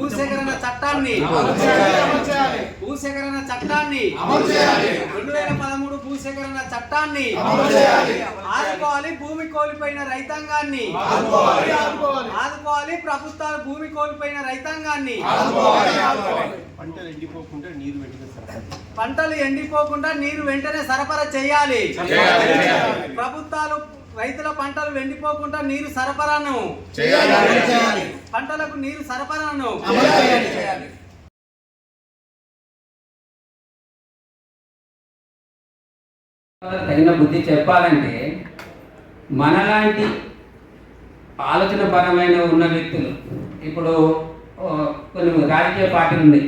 భూసేకరణ చట్టాన్ని. భూసేకరణ చట్టాన్ని. రెండు వేల పదమూడు భూసేకరణ చట్టాన్ని. ఆదుకోవాలి భూమి కోల్పోయిన రైతాంగాన్ని. ఆదుకోవాలి. ప్రభుత్వాలు భూమి కోల్పోయిన రైతాంగాన్ని. పంటలు ఎండిపోకుండా నీరు వెంటనే సరఫరా పంటలు ఎండిపోకుండా నీరు వెంటనే సరఫరా చేయాలి. ప్రభుత్వాలు రైతుల పంటలు ఎండిపోకుండా నీరు సరఫరాను. పంటలకు నీరు సరఫరాను. తగిన బుద్ధి చెప్పాలంటే మనలాంటి ఆలోచన పరమైన ఉన్న వ్యక్తులు ఇప్పుడు ఓ, కొన్ని రాజకీయ పార్టీలు ఉన్నాయి.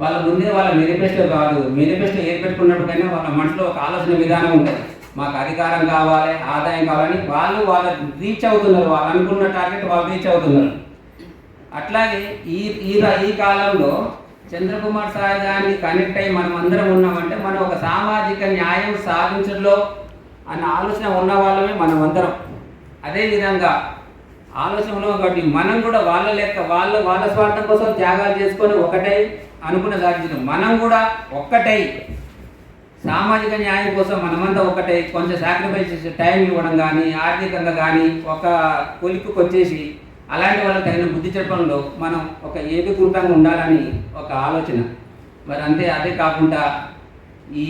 వాళ్ళ ముందే వాళ్ళ మేనిఫెస్టో కాదు మేనిఫెస్టో ఏది పెట్టుకున్నప్పటికైనా వాళ్ళ మనసులో ఒక ఆలోచన విధానం ఉంటుంది మాకు అధికారం కావాలి ఆదాయం కావాలని వాళ్ళు వాళ్ళ రీచ్ అవుతున్నారు వాళ్ళు అనుకున్న టార్గెట్ వాళ్ళు రీచ్ అవుతున్నారు. అట్లాగే ఈ ఈ ఈ కాలంలో చంద్రకుమార్ సాయి గారిని కనెక్ట్ అయ్యి మనం అందరం ఉన్నామంటే మనం ఒక సామాజిక న్యాయం సాధించడంలో అన్న ఆలోచన ఉన్న వాళ్ళమే మనం అందరం. అదేవిధంగా ఆలోచనలో కాబట్టి మనం కూడా వాళ్ళ లెక్క వాళ్ళ వాళ్ళ స్వార్థం కోసం త్యాగాలు చేసుకొని ఒకటై అనుకున్న సాధించడం మనం కూడా ఒక్కటై సామాజిక న్యాయం కోసం మనమంతా ఒకటే కొంచెం సాక్రిఫైస్ చేసి టైం ఇవ్వడం కానీ ఆర్థికంగా కానీ ఒక కొలిక్కి వచ్చేసి అలాంటి వాళ్ళకి తగిన బుద్ధి చెప్పడంలో మనం ఒక ఏకీకృతంగా ఉండాలని ఒక ఆలోచన. మరి అంతే అదే కాకుండా ఈ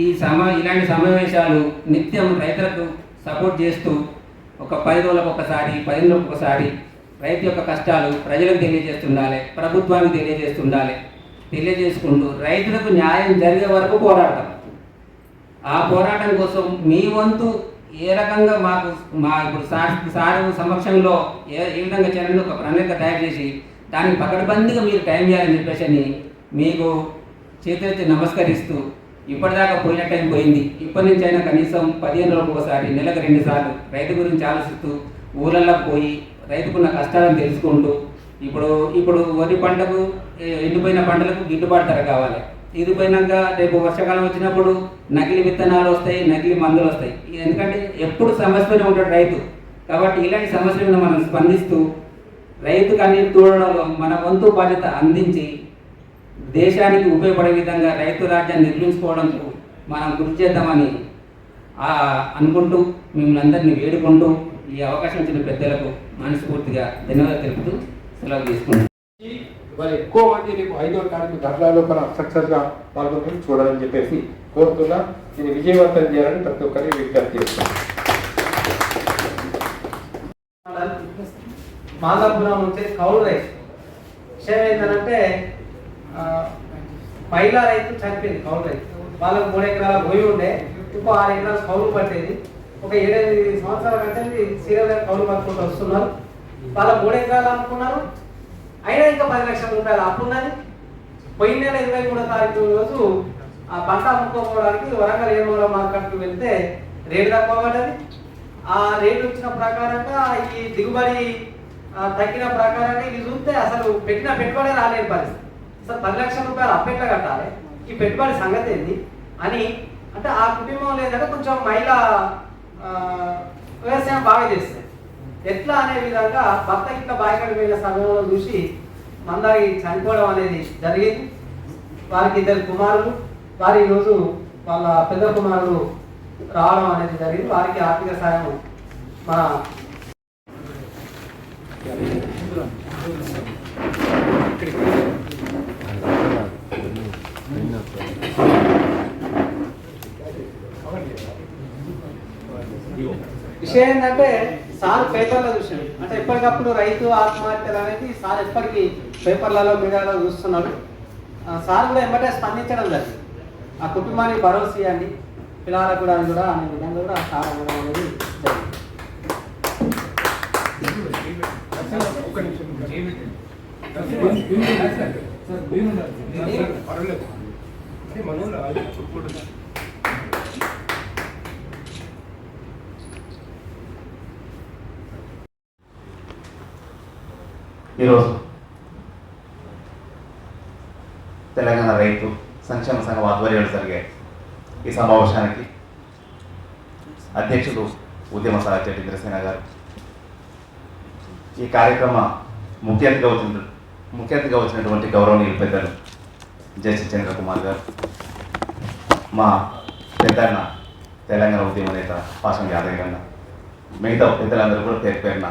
ఈ సమ ఇలాంటి సమావేశాలు నిత్యం రైతులకు సపోర్ట్ చేస్తూ ఒక పది రోజులకు ఒకసారి పది రోజులకు ఒకసారి రైతు యొక్క కష్టాలు ప్రజలకు తెలియజేస్తుండాలి ప్రభుత్వానికి తెలియజేస్తుండాలి. తెలియజేసుకుంటూ రైతులకు న్యాయం జరిగే వరకు పోరాడతాం. ఆ పోరాటం కోసం మీ వంతు ఏ రకంగా మాకు మా ఇప్పుడు సార్ సార్ సమక్షంలో ఏ ఏ విధంగా చేయాలని ఒక ప్రణాళిక తయారు చేసి దానికి పకడ్బందీగా మీరు టైం చేయాలని చెప్పేసి అని మీకు చేతులెత్తి నమస్కరిస్తూ ఇప్పటిదాకా పోయిన టైం పోయింది. ఇప్పటి నుంచి అయినా కనీసం పదిహేను రోజులకు ఒకసారి నెలకు రెండు సార్లు రైతు గురించి ఆలోచిస్తూ ఊళ్ళల్లో పోయి రైతుకున్న కష్టాలను తెలుసుకుంటూ ఇప్పుడు ఇప్పుడు వరి పంటకు ఎండిపోయిన పంటలకు గిట్టుబాటు ధర కావాలి. ఇది పోయినాక రేపు వర్షాకాలం వచ్చినప్పుడు నకిలీ విత్తనాలు వస్తాయి నకిలీ మందులు వస్తాయి. ఎందుకంటే ఎప్పుడు సమస్యనే ఉంటాడు రైతు. కాబట్టి ఇలాంటి సమస్యలను మనం స్పందిస్తూ రైతుకు అన్ని చూడడంలో మన వంతు బాధ్యత అందించి దేశానికి ఉపయోగపడే విధంగా రైతు రాజ్యాన్ని నిర్మించుకోవడంతో మనం కృషి చేద్దామని అనుకుంటూ మిమ్మల్ని అందరినీ వేడుకుంటూ ఈ అవకాశం ఇచ్చిన పెద్దలకు మనస్ఫూర్తిగా ధన్యవాదాలు తెలుపుతూ సెలవు తీసుకుంటాం మరి ఎక్కువ మంది రేపు ఐదో తారీఖు దసరా లోపల సక్సెస్గా పాల్గొని చూడాలని చెప్పేసి కోరుతున్నా. ఇది విజయవంతం చేయాలని ప్రతి ఒక్కరిని విజ్ఞప్తి చేస్తున్నాను మాదాపురం వచ్చేసి కౌలు రైస్. విషయం ఏంటంటే మహిళా రైతు చనిపోయింది కౌలు రైతు. వాళ్ళకు మూడు ఎకరాల భూమి ఉండే ఇంకో ఆరు ఎకరాలు కౌలు పట్టేది. ఒక ఏడెనిమిది సంవత్సరాల కంటే సీరియల్ కౌలు పట్టుకుంటూ వస్తున్నారు. వాళ్ళ మూడు ఎకరాలు అనుకున్నారు అయినా ఇంకా పది లక్షల రూపాయలు అప్పు ఉన్నది. పోయిన నెల ఇరవై మూడో తారీఖు రోజు ఆ పంట అమ్ముకోవడానికి వరంగల్ ఏమూల మార్కెట్కి వెళ్తే రేటు తక్కువ పడ్డది. ఆ రేటు వచ్చిన ప్రకారంగా ఈ దిగుబడి తగ్గిన ప్రకారంగా ఇది చూస్తే అసలు పెట్టిన పెట్టుబడి రాలేని పరిస్థితి. అసలు పది లక్షల రూపాయలు అప్పెట్ల కట్టాలి? ఈ పెట్టుబడి సంగతి ఏంది? అని అంటే ఆ కుటుంబం లేదంటే కొంచెం మహిళ వ్యవసాయం బాగా చేస్తుంది ఎట్లా అనే విధంగా భర్త ఇట్లా బాయికడికి వెళ్ళే సమయంలో చూసి మందారి చనిపోవడం అనేది జరిగింది. వారికి ఇద్దరు కుమారులు. వారి ఈరోజు వాళ్ళ పెద్ద కుమారులు రావడం అనేది జరిగింది. వారికి ఆర్థిక సాయం మన విషయం ఏంటంటే సార్ పేపర్లో చూసాడు అంటే ఎప్పటికప్పుడు రైతు ఆత్మహత్యలు అనేది సార్ ఎప్పటికీ పేపర్లలో మీడియాలో చూస్తున్నాడు సార్ కూడా ఎమ్మటే స్పందించడం జరిగింది ఆ కుటుంబానికి భరోసా ఇవ్వండి పిల్లలకు కూడా అని కూడా అనే విధంగా కూడా సార్ అనేది జరిగింది పర్వాలేదు అంటే ఈరోజు తెలంగాణ రైతు సంక్షేమ సంఘం ఆధ్వర్యంలో జరిగే ఈ సమావేశానికి అధ్యక్షుడు ఉద్యమ సాహిత్య ఇంద్రసేన గారు ఈ కార్యక్రమ ముఖ్య అతిథిగా వచ్చిన ముఖ్య అతిథిగా వచ్చినటువంటి గౌరవనీయులు పెద్దలు జస్టిస్ చంద్రకుమార్ గారు మా పెద్దన్న తెలంగాణ ఉద్యమ నేత పాషం యాదగిరి అన్న మిగతా పెద్దలందరూ కూడా పేరు పేరున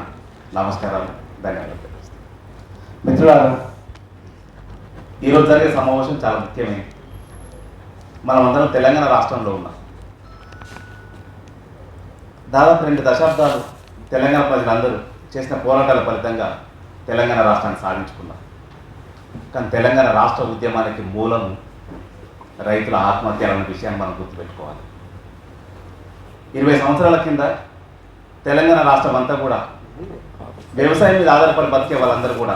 నమస్కారాలు ధన్యవాదాలు. మిత్రులారా ఈరోజు జరిగే సమావేశం చాలా ముఖ్యమైనది మనమందరం తెలంగాణ రాష్ట్రంలో ఉన్నాం. దాదాపు రెండు దశాబ్దాలు తెలంగాణ ప్రజలందరూ చేసిన పోరాటాల ఫలితంగా తెలంగాణ రాష్ట్రాన్ని సాధించుకున్నాం. కానీ తెలంగాణ రాష్ట్ర ఉద్యమానికి మూలం రైతుల ఆత్మహత్యలన్న విషయాన్ని మనం గుర్తుపెట్టుకోవాలి. ఇరవై సంవత్సరాల కింద తెలంగాణ రాష్ట్రం అంతా కూడా వ్యవసాయం మీద ఆధారపడి బతికే వాళ్ళందరూ కూడా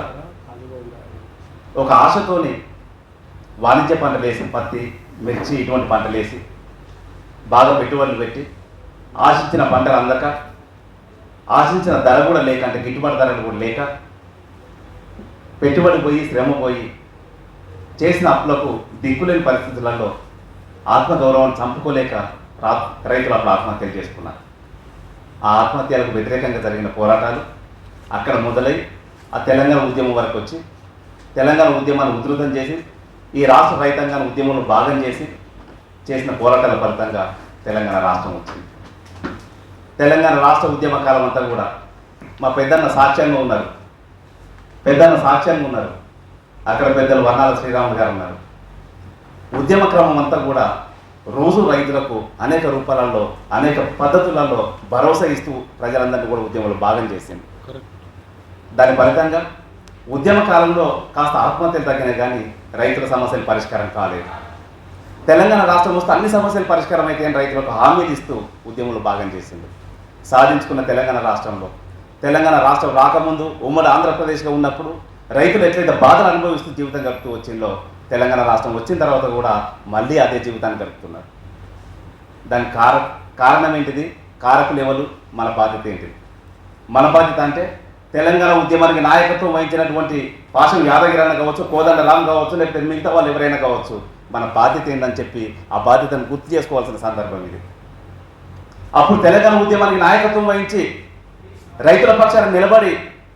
ఒక ఆశతోని వాణిజ్య పంటలు వేసి పత్తి మిర్చి ఇటువంటి పంటలు వేసి బాగా పెట్టుబడులు పెట్టి ఆశించిన పంటలు అందక ఆశించిన ధర కూడా లేక అంటే గిట్టుబాటు ధరలు కూడా లేక పెట్టుబడి పోయి శ్రమ పోయి చేసిన అప్పులకు దిక్కులేని పరిస్థితులలో ఆత్మగౌరవం చంపుకోలేక రా రైతులు అప్పుడు ఆత్మహత్యలు చేసుకున్నారు. ఆ ఆత్మహత్యలకు వ్యతిరేకంగా జరిగిన పోరాటాలు అక్కడ మొదలై ఆ తెలంగాణ ఉద్యమం వరకు వచ్చి తెలంగాణ ఉద్యమాన్ని ఉధృతం చేసి ఈ రాష్ట్ర రైతాంగాన్ని ఉద్యమంలో భాగం చేసి చేసిన పోరాటాల ఫలితంగా తెలంగాణ రాష్ట్రం వచ్చింది. తెలంగాణ రాష్ట్ర ఉద్యమ కాలం అంతా కూడా మా పెద్దన్న సాక్ష్యంగా ఉన్నారు. పెద్దన్న సాక్ష్యంగా ఉన్నారు. అక్కడ పెద్దలు వర్ణాల శ్రీరాములు గారు ఉన్నారు. ఉద్యమ క్రమం అంతా కూడా రోజు రైతులకు అనేక రూపాలలో అనేక పద్ధతులలో భరోసా ఇస్తూ ప్రజలందరినీ కూడా ఉద్యమంలో భాగం చేసింది. దాని ఫలితంగా ఉద్యమ కాలంలో కాస్త ఆత్మహత్యలు తగ్గినాయి కానీ రైతుల సమస్యలు పరిష్కారం కాలేదు. తెలంగాణ రాష్ట్రం వస్తే అన్ని సమస్యలు పరిష్కారం అయితే రైతులకు హామీలు ఇస్తూ ఉద్యమంలో భాగం చేసింది సాధించుకున్న తెలంగాణ రాష్ట్రంలో. తెలంగాణ రాష్ట్రం రాకముందు ఉమ్మడి ఆంధ్రప్రదేశ్గా ఉన్నప్పుడు రైతులు ఎట్లయితే బాధలు అనుభవిస్తూ జీవితం గడుపుతూ వచ్చిందో తెలంగాణ రాష్ట్రం వచ్చిన తర్వాత కూడా మళ్ళీ అదే జీవితాన్ని గడుపుతున్నారు. దాని కార కారణం ఏంటిది? కారకులు ఎవరు? మన బాధ్యత ఏంటిది? మన బాధ్యత అంటే తెలంగాణ ఉద్యమానికి నాయకత్వం వహించినటువంటి పాషం యాదగిరి అన్న కావచ్చు కోదండ రామ్ కావచ్చు లేకపోతే మిగతా వాళ్ళు ఎవరైనా కావచ్చు మన బాధ్యత ఏంటని చెప్పి ఆ బాధ్యతను గుర్తు చేసుకోవాల్సిన సందర్భం ఇది. అప్పుడు తెలంగాణ ఉద్యమానికి నాయకత్వం వహించి రైతుల పక్షాన నిలబడి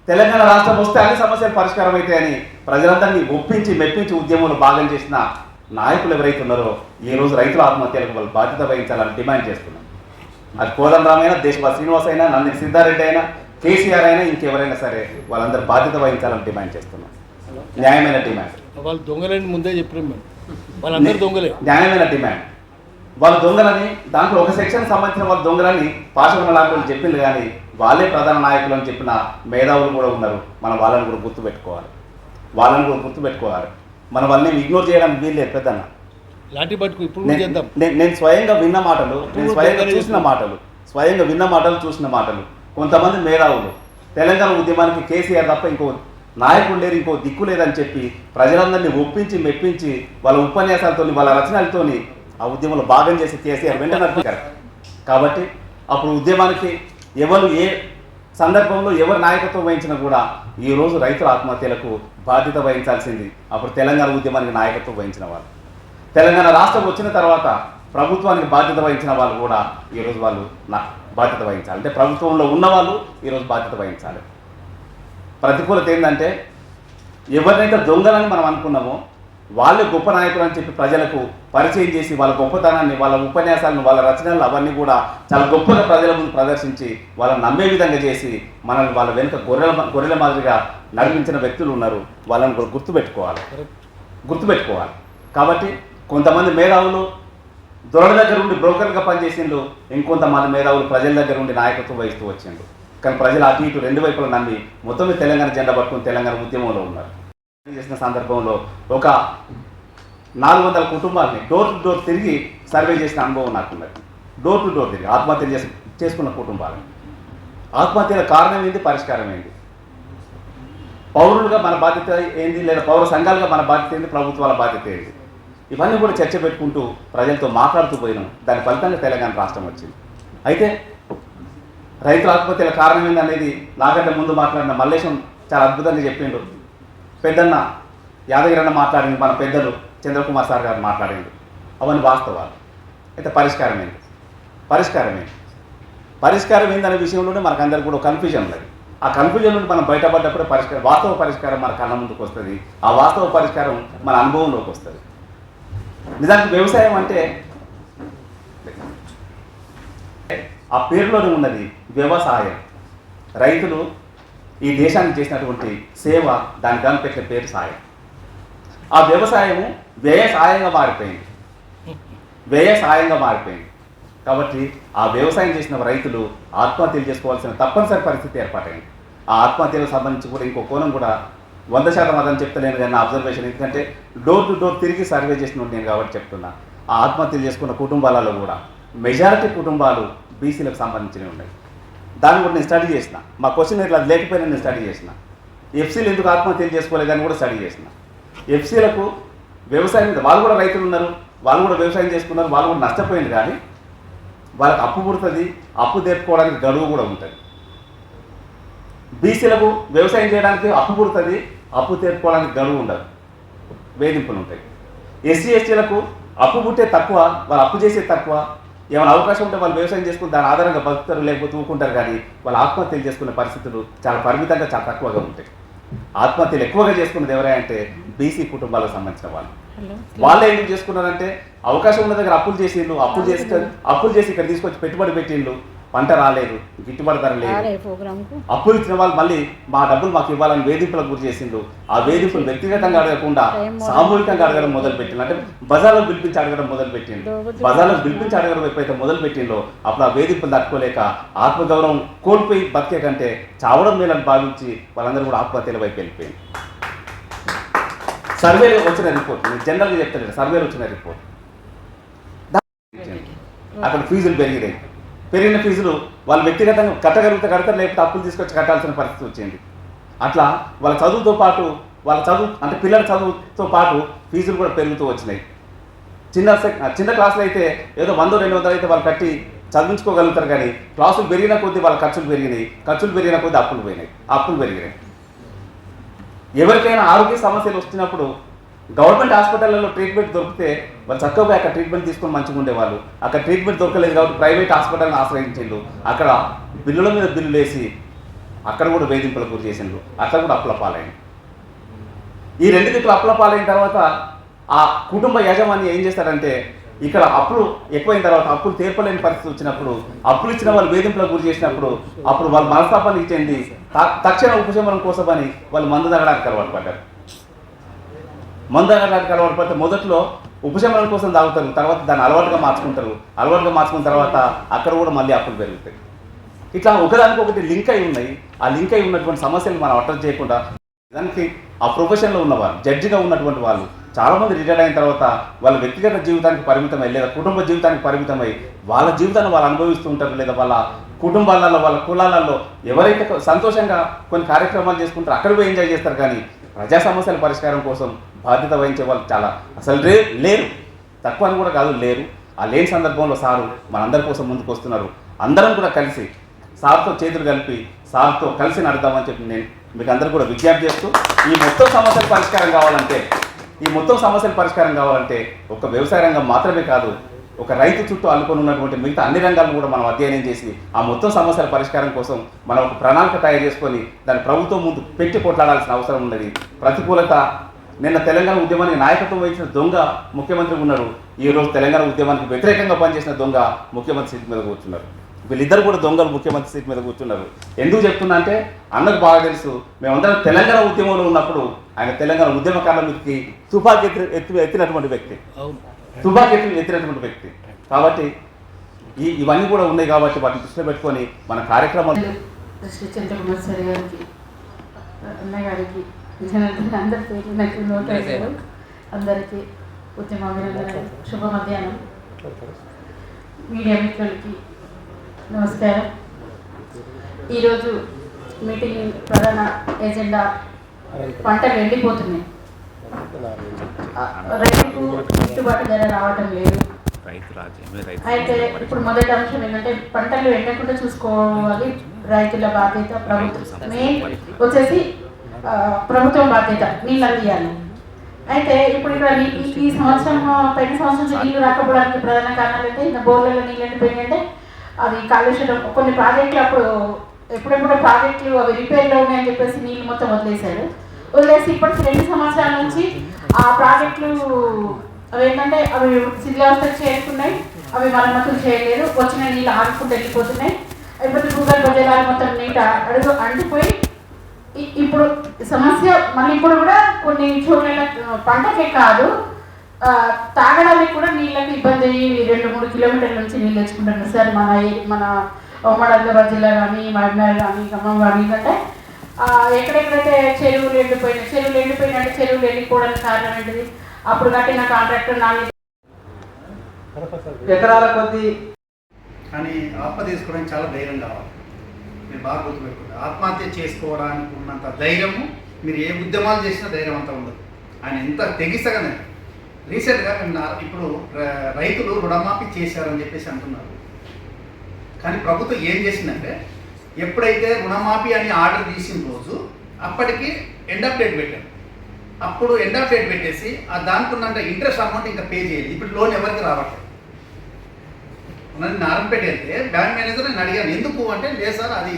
తెలంగాణ రాష్ట్రం వస్తే అన్ని సమస్యలు పరిష్కారం అవుతాయని ప్రజలందరినీ ఒప్పించి మెప్పించి ఉద్యమంలో భాగం చేసిన నాయకులు ఎవరైతే ఉన్నారో ఈ రోజు రైతుల ఆత్మహత్యలకు వాళ్ళు బాధ్యత వహించాలని డిమాండ్ చేస్తున్నాం. అది కోదండరామైనా దేశపాల్ శ్రీనివాస్ అయినా నంది సిద్ధారెడ్డి అయినా కేసీఆర్ అయినా ఇంకెవరైనా సరే వాళ్ళందరూ బాధ్యత వహించాలని డిమాండ్ చేస్తున్నాం. న్యాయమైన డిమాండ్. వాళ్ళు దొంగలని ముందే చెప్పినాం మేము. వాళ్ళందరూ దొంగలే. న్యాయమైన డిమాండ్. వాళ్ళు దొంగలని దాంట్లో ఒక సెక్షన్ సంబంధించిన వాళ్ళు దొంగలని పాశవన లాంటి చెప్పింది కానీ వాళ్ళే ప్రధాన నాయకులు అని చెప్పిన మేధావులు కూడా ఉన్నారు. మనం వాళ్ళని కూడా గుర్తుపెట్టుకోవాలి వాళ్ళని కూడా గుర్తుపెట్టుకోవాలి మనం వాళ్ళని ఇగ్నోర్ చేయడానికి వీల్లేదు పెద్దన్న. లాంటి పట్టుకు ఇప్పుడు నేను స్వయంగా విన్న మాటలు నేను స్వయంగా చూసిన మాటలు స్వయంగా విన్న మాటలు చూసిన మాటలు. కొంతమంది మేధావులు. తెలంగాణ ఉద్యమానికి కేసీఆర్ తప్ప ఇంకో నాయకుడు లేరు ఇంకో దిక్కు లేదని చెప్పి ప్రజలందరినీ ఒప్పించి మెప్పించి వాళ్ళ ఉపన్యాసాలతో వాళ్ళ రచనలతోని ఆ ఉద్యమంలో భాగం చేసి కేసీఆర్ వెంటనే కాబట్టి అప్పుడు ఉద్యమానికి ఎవరు ఏ సందర్భంలో ఎవరు నాయకత్వం వహించినా కూడా ఈ రోజు రైతుల ఆత్మహత్యలకు బాధ్యత వహించాల్సింది అప్పుడు తెలంగాణ ఉద్యమానికి నాయకత్వం వహించిన వాళ్ళు. తెలంగాణ రాష్ట్రం వచ్చిన తర్వాత ప్రభుత్వానికి బాధ్యత వహించిన వాళ్ళు కూడా ఈరోజు వాళ్ళు నా బాధ్యత వహించాలి. అంటే ప్రభుత్వంలో ఉన్న వాళ్ళు ఈరోజు బాధ్యత వహించాలి. ప్రతికూలత ఏంటంటే ఎవరినైతే దొంగలని మనం అనుకున్నామో వాళ్ళే గొప్ప నాయకులు అని చెప్పి ప్రజలకు పరిచయం చేసి వాళ్ళ గొప్పతనాన్ని వాళ్ళ ఉపన్యాసాలను వాళ్ళ రచనలు అవన్నీ కూడా చాలా గొప్పగా ప్రజల ముందు ప్రదర్శించి వాళ్ళని నమ్మే విధంగా చేసి మనల్ని వాళ్ళ వెనుక గొర్రెల గొర్రెల మాదిరిగా నడిపించిన వ్యక్తులు ఉన్నారు. వాళ్ళని కూడా గుర్తుపెట్టుకోవాలి. గుర్తుపెట్టుకోవాలి. కాబట్టి కొంతమంది మేధావులు దొరల దగ్గర ఉండి బ్రోకర్గా పనిచేసిండు ఇంకొంతమంది మేధావులు ప్రజల దగ్గర ఉండి నాయకత్వం వహిస్తూ వచ్చిండు కానీ ప్రజలు అటు ఇటు రెండు వైపులా నమ్మి మొత్తం తెలంగాణ జెండా పట్టుకుని తెలంగాణ ఉద్యమంలో ఉన్నారు. చేసిన సందర్భంలో ఒక నాలుగు వందల కుటుంబాలని డోర్ టు డోర్ తిరిగి సర్వే చేసిన అనుభవం నాకున్నది డోర్ టు డోర్ తిరిగి ఆత్మహత్యలు చేసి చేసుకున్న కుటుంబాలని. ఆత్మహత్యల కారణం ఏంటి? పరిష్కారం ఏంటి? పౌరులుగా మన బాధ్యత ఏంది? లేదా పౌర సంఘాలుగా మన బాధ్యత ఏంది? ప్రభుత్వాల బాధ్యత ఏంది? ఇవన్నీ కూడా చర్చ పెట్టుకుంటూ ప్రజలతో మాట్లాడుతూ పోయినాం. దాని ఫలితంగా తెలంగాణ రాష్ట్రం వచ్చింది. అయితే రైతుల ఆత్మహత్యల కారణం ఏందనేది నాకంటే ముందు మాట్లాడిన మల్లేశం చాలా అద్భుతంగా చెప్పిండు. పెద్దన్న యాదగిరన్న మాట్లాడింది మన పెద్దలు చంద్రకుమార్ సార్ గారు మాట్లాడింది. అవన్నీ వాస్తవాలు. అయితే పరిష్కారం ఏంటి? పరిష్కారం ఏంటి? పరిష్కారం ఏందనే విషయంలోనే మనకందరికీ కూడా కన్ఫ్యూజన్ ఉన్నది. ఆ కన్ఫ్యూజన్ నుండి మనం బయటపడ్డప్పుడు పరిష్కారం వాస్తవ పరిష్కారం మన కళ్ళ ముందుకు వస్తుంది. ఆ వాస్తవ పరిష్కారం మన అనుభవంలోకి వస్తుంది. నిజానికి వ్యవసాయం అంటే ఆ పేరులోనే ఉన్నది వ్యవసాయం. రైతులు ఈ దేశానికి చేసినటువంటి సేవ దాని దాని పెట్టిన పేరు సాయం. ఆ వ్యవసాయము వ్యయ సాయంగా మారిపోయింది. వ్యయ సాయంగా మారిపోయింది. కాబట్టి ఆ వ్యవసాయం చేసిన రైతులు ఆత్మహత్యలు చేసుకోవాల్సిన తప్పనిసరి పరిస్థితి ఏర్పాటైంది. ఆ ఆత్మహత్యలకు సంబంధించి కూడా ఇంకో కోణం కూడా వంద శాతం అదని చెప్తలేను కానీ నా అబ్జర్వేషన్ ఎందుకంటే డోర్ టు డోర్ తిరిగి సర్వే చేసిన నేను కాబట్టి చెప్తున్నా. ఆ ఆత్మహత్యలు చేసుకున్న కుటుంబాలలో కూడా మెజారిటీ కుటుంబాలు బీసీలకు సంబంధించినవి ఉన్నాయి. దాన్ని కూడా నేను స్టడీ చేసిన. మా క్వశ్చన్ ఇట్లా లేకపోయినా నేను స్టడీ చేసిన. ఎఫ్సీలు ఎందుకు ఆత్మహత్యలు చేసుకోలేదని కూడా స్టడీ చేసిన. ఎఫ్సీలకు వ్యవసాయం మీద వాళ్ళు కూడా రైతులు ఉన్నారు వాళ్ళు కూడా వ్యవసాయం చేసుకున్నారు వాళ్ళు కూడా నష్టపోయింది కానీ వాళ్ళకి అప్పు పుడుతుంది అప్పు తెప్పుకోవడానికి గడువు కూడా ఉంటుంది. బీసీలకు వ్యవసాయం చేయడానికి అప్పు పుడుతుంది అప్పు తెప్పుకోవడానికి గడువు ఉండదు వేధింపులు ఉంటాయి. ఎస్సీ ఎస్టీలకు అప్పు పుట్టే తక్కువ వాళ్ళు అప్పు చేసే తక్కువ ఏమైనా అవకాశం ఉంటే వాళ్ళు వ్యవసాయం చేసుకుని దాని ఆధారంగా బతుకుతారు లేకపోతే ఊకుంటారు కానీ వాళ్ళు ఆత్మహత్యలు చేసుకునే పరిస్థితులు చాలా పరిమితంగా చాలా తక్కువగా ఉంటాయి. ఆత్మహత్యలు ఎక్కువగా చేసుకున్నది ఎవరైనా అంటే బీసీ కుటుంబాలకు సంబంధించిన వాళ్ళు. వాళ్ళు ఎందుకు చేసుకున్నారంటే అవకాశం ఉన్న దగ్గర అప్పులు చేసిండ్రు అప్పులు చేసి అప్పులు చేసి ఇక్కడ తీసుకొచ్చి పెట్టుబడి పెట్టిండ్రు పంట రాలేదు గిట్టుబడి ధర లేదు. అప్పులు ఇచ్చిన వాళ్ళు మళ్ళీ మా డబ్బులు మాకు ఇవ్వాలని వేధింపులకు గురి చేసిండ్రు. ఆ వేధింపులు వ్యక్తిగతంగా అడగకుండా సామూహికంగా అడగడం మొదలు పెట్టిండు అంటే బజార్లో పిలిపించి అడగడం మొదలు పెట్టిండు బజార్లో పిలిపించి అడగడం ఎప్పుడైతే మొదలు పెట్టిండో అప్పుడు ఆ వేధింపులు తట్టుకోలేక ఆత్మగౌరవం కోల్పోయి బతికే కంటే చావడం మేలని భావించి వాళ్ళందరూ కూడా ఆత్మహత్యల వైపు వెళ్ళిపోయింది సర్వేలో వచ్చిన రిపోర్ట్ నేను జనరల్గా చెప్తాను సర్వేలో వచ్చిన రిపోర్ట్. అక్కడ ఫీజులు పెరిగినాయి. పెరిగిన ఫీజులు వాళ్ళు వ్యక్తిగతంగా కట్టగలిగితే కడతారు లేకపోతే అప్పులు తీసుకొచ్చి కట్టాల్సిన పరిస్థితి వచ్చింది. అట్లా వాళ్ళ చదువుతో పాటు వాళ్ళ చదువు అంటే పిల్లల చదువుతో పాటు ఫీజులు కూడా పెరుగుతూ వచ్చినాయి. చిన్న చిన్న క్లాసులు అయితే ఏదో వంద రెండు వందలు అయితే వాళ్ళు కట్టి చదివించుకోగలుగుతారు కానీ క్లాసులు పెరిగిన కొద్దీ వాళ్ళ ఖర్చులు పెరిగినాయి ఖర్చులు పెరిగిన కొద్దీ అప్పులు పోయినాయి అప్పులు పెరిగినాయి. ఎవరికైనా ఆరోగ్య సమస్యలు వచ్చినప్పుడు గవర్నమెంట్ హాస్పిటల్లో ట్రీట్మెంట్ దొరికితే వాళ్ళు చక్కగా అక్కడ ట్రీట్మెంట్ తీసుకొని మంచిగా ఉండేవాళ్ళు. అక్కడ ట్రీట్మెంట్ దొరకలేదు కాబట్టి ప్రైవేట్ హాస్పిటల్ని ఆశ్రయించిండు అక్కడ బిల్లుల మీద బిల్లులు వేసి అక్కడ కూడా వేధింపులకు గురి చేసిండ్రు. అక్కడ కూడా అప్పుల పాలైంది. ఈ రెండు దిక్కులు అప్పుల పాలైన తర్వాత ఆ కుటుంబ యజమాని ఏం చేస్తాడంటే ఇక్కడ అప్పులు ఎక్కువైన తర్వాత అప్పులు తీర్పలేని పరిస్థితి వచ్చినప్పుడు అప్పులు ఇచ్చిన వాళ్ళు వేధింపులకు గురి చేసినప్పుడు అప్పుడు వాళ్ళు మనస్తాపానికి చెంది తక్షణ ఉపశమనం కోసమని వాళ్ళు మందు తగ్గడానికి అలవాటు పడ్డారు. మందార తాగడానికి అలవాటు మొదట్లో ఉపశమనం కోసం తాగుతారు. తర్వాత దాన్ని అలవాటుగా మార్చుకుంటారు. అలవాటుగా మార్చుకున్న తర్వాత అక్కడ కూడా మళ్ళీ అప్పులు పెరుగుతాయి. ఇట్లా ఒకదానికి ఒకటి లింక్ అయి ఉన్నాయి. ఆ లింక్ అయి ఉన్నటువంటి సమస్యలు మనం అటెండ్ చేయకుండా దానికి ఆ ప్రొఫెషన్లో ఉన్నవారు జడ్జిగా ఉన్నటువంటి వాళ్ళు చాలామంది రిటైర్ అయిన తర్వాత వాళ్ళ వ్యక్తిగత జీవితానికి పరిమితమై లేదా కుటుంబ జీవితానికి పరిమితమై వాళ్ళ జీవితాన్ని వాళ్ళు అనుభవిస్తూ ఉంటారు లేదా వాళ్ళ కుటుంబాలలో వాళ్ళ కులాలలో ఎవరైతే సంతోషంగా కొన్ని కార్యక్రమాలు చేసుకుంటారో అక్కడ పోయి ఎంజాయ్ చేస్తారు. కానీ ప్రజా సమస్యల పరిష్కారం కోసం బాధ్యత వహించే వాళ్ళు చాలా. అసలు రే లేరు. తక్కువ అని కూడా కాదు లేరు. ఆ లేని సందర్భంలో సారు మనందరి కోసం ముందుకు వస్తున్నారు అందరం కూడా కలిసి సార్తో చేతులు కలిపి సార్తో కలిసి నడుద్దామని చెప్పి నేను మీకు అందరూ కూడా విజ్ఞప్తి చేస్తూ ఈ మొత్తం సమస్యల పరిష్కారం కావాలంటే ఈ మొత్తం సమస్యల పరిష్కారం కావాలంటే ఒక వ్యవసాయ రంగం మాత్రమే కాదు ఒక రైతు చుట్టూ అల్లుకొని ఉన్నటువంటి మిగతా అన్ని రంగాలను కూడా మనం అధ్యయనం చేసి ఆ మొత్తం సమస్యల పరిష్కారం కోసం మనం ఒక ప్రణాళిక తయారు చేసుకొని దాన్ని ప్రభుత్వం ముందు పెట్టి కొట్లాడాల్సిన అవసరం ఉన్నది. ప్రతికూలత నిన్న తెలంగాణ ఉద్యమానికి నాయకత్వం వహించిన దొంగ ముఖ్యమంత్రి ఉన్నారు. ఈ రోజు తెలంగాణ ఉద్యమానికి వ్యతిరేకంగా పనిచేసిన దొంగ ముఖ్యమంత్రి సీట్ మీద కూర్చున్నారు. వీళ్ళిద్దరు కూడా దొంగలు ముఖ్యమంత్రి సీట్ మీద కూర్చున్నారు. ఎందుకు చెప్తున్నా అంటే అన్నకు బాగా తెలుసు మేమందరం తెలంగాణ ఉద్యమంలో ఉన్నప్పుడు ఆయన తెలంగాణ ఉద్యమకారుల మీదకి తుపాకీ ఎత్తి ఎత్తి ఎత్తినటువంటి వ్యక్తి. అవును. తుపాకీ ఎత్తి ఎత్తినటువంటి వ్యక్తి. కాబట్టి ఈ ఇవన్నీ కూడా ఉన్నాయి కాబట్టి వాటిని దృష్టిలో పెట్టుకొని మన కార్యక్రమాలు శ్రీ చంద్రకుమార్ సార్ గారికి అన్న గారికి జనార్దన్ అందరి పేరు నాకు నోట్ అయ్యారు అందరికీ ఉద్యమ అభినందనలు శుభ మధ్యాహ్నం మీడియా మిత్రులకి నమస్కారం. ఈరోజు మీటింగ్ ప్రధాన ఎజెండా పంటలు ఎండిపోతున్నాయి. రైతుకు గిట్టుబాటు ధర రావటం లేదు. అయితే ఇప్పుడు మొదటి అంశం ఏంటంటే పంటలు ఎండకుండా చూసుకోవాలి రైతుల బాధ్యత ప్రభుత్వం. మెయిన్ వచ్చేసి ప్రభుత్వం బాధ్యత నీళ్ళు అందియాలి అయితే ఇప్పుడు ఇక్కడ ఈ- సంవత్సరం పోయిన సంవత్సరం నుంచి నీళ్ళు రాకపోవడానికి ప్రధాన కారణాలు అయితే ఇంకా బోర్లలో నీళ్ళు ఎండిపోయినాయంటే అది కాలుష్యం కొన్ని ప్రాజెక్టులు అప్పుడు ఎప్పుడెప్పుడు ప్రాజెక్టులు అవి రిపేర్లో ఉన్నాయని చెప్పేసి నీళ్ళు మొత్తం వదిలేశారు. వదిలేసి ఇప్పటికి రెండు సంవత్సరాల నుంచి ఆ ప్రాజెక్టులు అవి ఏంటంటే అవి శిథిలావస్థ చేరుకున్నాయి. అవి మరమ్మతులు చేయలేదు. వచ్చిన నీళ్ళు ఆడుకుంటూ వెళ్ళిపోతున్నాయి. ఇప్పుడు భూగర్భ జలాలు మొత్తం నీట అడుగు అంటిపోయి ఇప్పుడు సమస్య మళ్ళీ ఇప్పుడు కూడా కొన్ని చోట్ల పంటకే కాదు. తాగడానికి కూడా నీళ్ళకి ఇబ్బంది అయ్యి రెండు మూడు కిలోమీటర్ల నుంచి నీళ్ళు తెచ్చుకుంటాను సార్. మన మన ఉమ్మడి జిల్లా కానీ మహబూబ్నగర్ కానీ ఖమ్మం కానీ అంటే ఎక్కడెక్కడైతే చెరువులు ఎండిపోయినాయి చెరువులు ఎండిపోయినట్టు చెరువులు ఎండిపోవడానికి కారణం ఏంటిది? అప్పుడు కట్టిన కాంట్రాక్టర్ నాలుగు ఎకరాల కొద్దీ కానీ ఆప తీసుకోవడానికి చాలా ధైర్యం కావాలి. మీరు బాగా గుర్తుపెట్టుకోండి. ఆత్మహత్య చేసుకోవడానికి ఉన్నంత ధైర్యము మీరు ఏ ఉద్యమాలు చేసినా ధైర్యం అంతా ఉండదు. ఆయన ఎంత తెగిసగానే. రీసెంట్గా నిన్న ఇప్పుడు రైతులు రుణమాఫీ చేశారని చెప్పేసి అంటున్నారు. కానీ ప్రభుత్వం ఏం చేసిందంటే ఎప్పుడైతే రుణమాఫీ అని ఆర్డర్ తీసిన రోజు అప్పటికి ఎండ్ ఆఫ్ డేట్ పెట్టారు. అప్పుడు ఎండ్ ఆఫ్ డేట్ పెట్టేసి ఆ దానికి ఉన్నంత ఇంట్రెస్ట్ అమౌంట్ ఇంకా పే చేయాలి. ఇప్పుడు లోన్ ఎవరికి రావట్లేదు. నన్ను నారంపేట వెళ్తే బ్యాంక్ మేనేజర్ నేను అడిగాను ఎందుకు? అంటే లేదు సార్ అది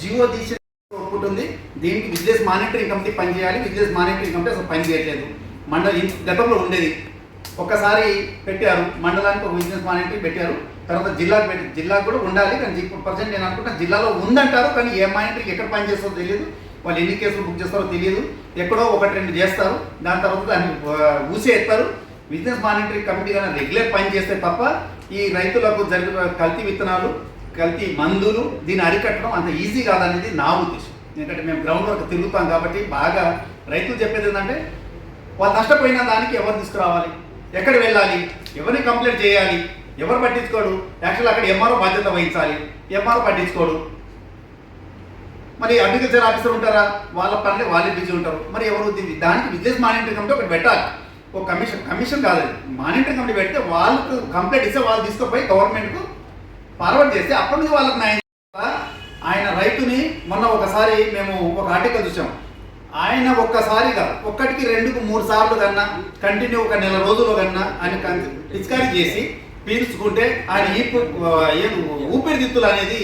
జియో తీసి ఒప్పుకుంటుంది. దీనికి బిజినెస్ మానిటరింగ్ కమిటీ పనిచేయాలి బిజినెస్ మానిటరింగ్ కమిటీ అసలు పనిచేయట్లేదు మండలి గతంలో ఉండేది. ఒక్కసారి పెట్టారు మండలానికి ఒక బిజినెస్ మానిటరింగ్ పెట్టారు. తర్వాత జిల్లాకు పెట్టి జిల్లాకు కూడా ఉండాలి కానీ పర్సెంట్ నేను అనుకుంటా జిల్లాలో ఉందంటారు కానీ ఏ మానిటరింగ్ ఎక్కడ పని తెలియదు. వాళ్ళు ఎన్ని కేసులు బుక్ చేస్తారో తెలియదు. ఎక్కడో ఒకటి రెండు చేస్తారు. దాని తర్వాత దాన్ని ఆ, ఊసే ఎత్తారు బిజినెస్ మానిటరింగ్ కమిటీ కానీ రెగ్యులర్ పని చేస్తే తప్ప ఈ రైతులకు జరిగిన కల్తీ విత్తనాలు కల్తీ మందులు దీన్ని అరికట్టడం అంత ఈజీ కాదనేది నా ఉద్దేశం. ఎందుకంటే మేము గ్రౌండ్ వర్క్ తిరుగుతాం కాబట్టి బాగా రైతులు చెప్పేది ఏంటంటే వాళ్ళు నష్టపోయిన దానికి ఎవరు తీసుకురావాలి? ఎక్కడ వెళ్ళాలి? ఎవరిని కంప్లైంట్ చేయాలి? ఎవరు పట్టించుకోడు? యాక్చువల్ అక్కడ ఎంఆర్ఓ బాధ్యత వహించాలి. ఎంఆర్ఓ పట్టించుకోడు. మరి అగ్రికల్చర్ ఆఫీసర్ ఉంటారా? వాళ్ళ పనులు వాళ్ళే బిజీ ఉంటారు. మరి ఎవరు దానికి బిజినెస్ మానిటరింగ్ కంటే ఒకటి పెట్టాలి. ఒక కమిషన్ కమిషన్ కాదు మానిటరింగ్ కమిటీ పెడితే వాళ్ళకు కంప్లైంట్ ఇస్తే వాళ్ళు తీసుకుపోయి గవర్నమెంట్కు ఫార్వర్డ్ చేస్తే అప్పటి నుంచి వాళ్ళకి న్యాయం ఆయన రైతుని మొన్న ఒకసారి మేము ఒక ఆర్టికల్ చూసాం. ఆయన ఒక్కసారిగా ఒక్కటికి రెండుకు మూడు సార్లు కన్నా కంటిన్యూ ఒక నెల రోజులు కన్నా ఆయన కన్- పిచికారీ చేసి పీల్చుకుంటే ఆయన ఏం ఊపిరితిత్తులు అనేది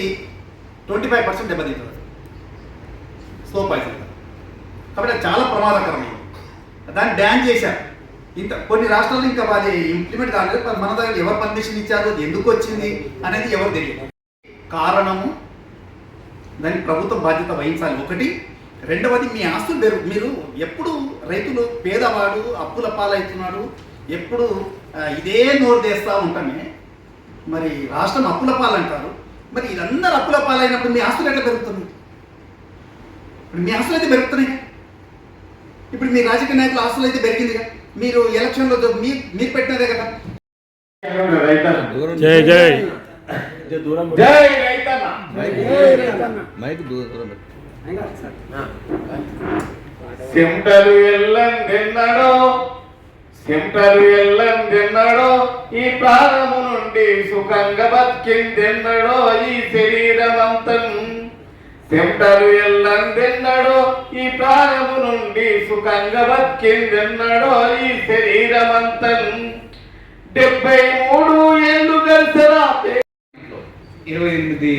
ట్వంటీ ఫైవ్ పర్సెంట్ దెబ్బతింటుంది స్లో పాయిజన్ కాబట్టి అది చాలా ప్రమాదకరమైనది దాన్ని డ్యాన్ చేశారు. ఇంత కొన్ని రాష్ట్రాల్లో ఇంకా అది ఇంప్లిమెంట్ కాలేదు మన దగ్గర ఎవరు పర్మిషన్ ఇచ్చారు ఎందుకు వచ్చింది అనేది ఎవరు తెలియదు. కారణము దానికి ప్రభుత్వం బాధ్యత వహించాలి. ఒకటి రెండవది మీ ఆస్తులు పెరుగు. మీరు ఎప్పుడు రైతులు పేదవాడు అప్పుల పాలవుతున్నాడు ఎప్పుడు ఇదే నోరు తెస్తూ ఉంటామే. మరి రాష్ట్రం అప్పుల పాలంటారు. మరి ఇదందరూ అప్పుల పాలైనప్పుడు మీ ఆస్తులు ఎట్లా పెరుగుతుంది ఇప్పుడు మీ ఆస్తులు అయితే పెరుగుతున్నాయి. ఇప్పుడు మీ రాజకీయ నాయకుల ఆస్తులు అయితే పెరిగిందిగా. మీరు ఎలక్షన్లో మీ మీరు పెట్టినదే కదా. జై జై. జై రైతన్న. మైక్ దూరం పెట్టు. చెమటలు ఎల్లందెన్నడో చెమటలు ఎల్లందెన్నడో ఈ ప్రాణము నుండి సుఖంగా బతికిందెన్నడో ఈ శరీరమంతం చెమటలు ఎల్లందెన్నడో ఈ ప్రాణము నుండి సుఖంగా బతికిందెన్నడో ఈ శరీరమంతం డెబ్బై మూడు ఏళ్ళు కలిసిన ఇరవై ఎనిమిది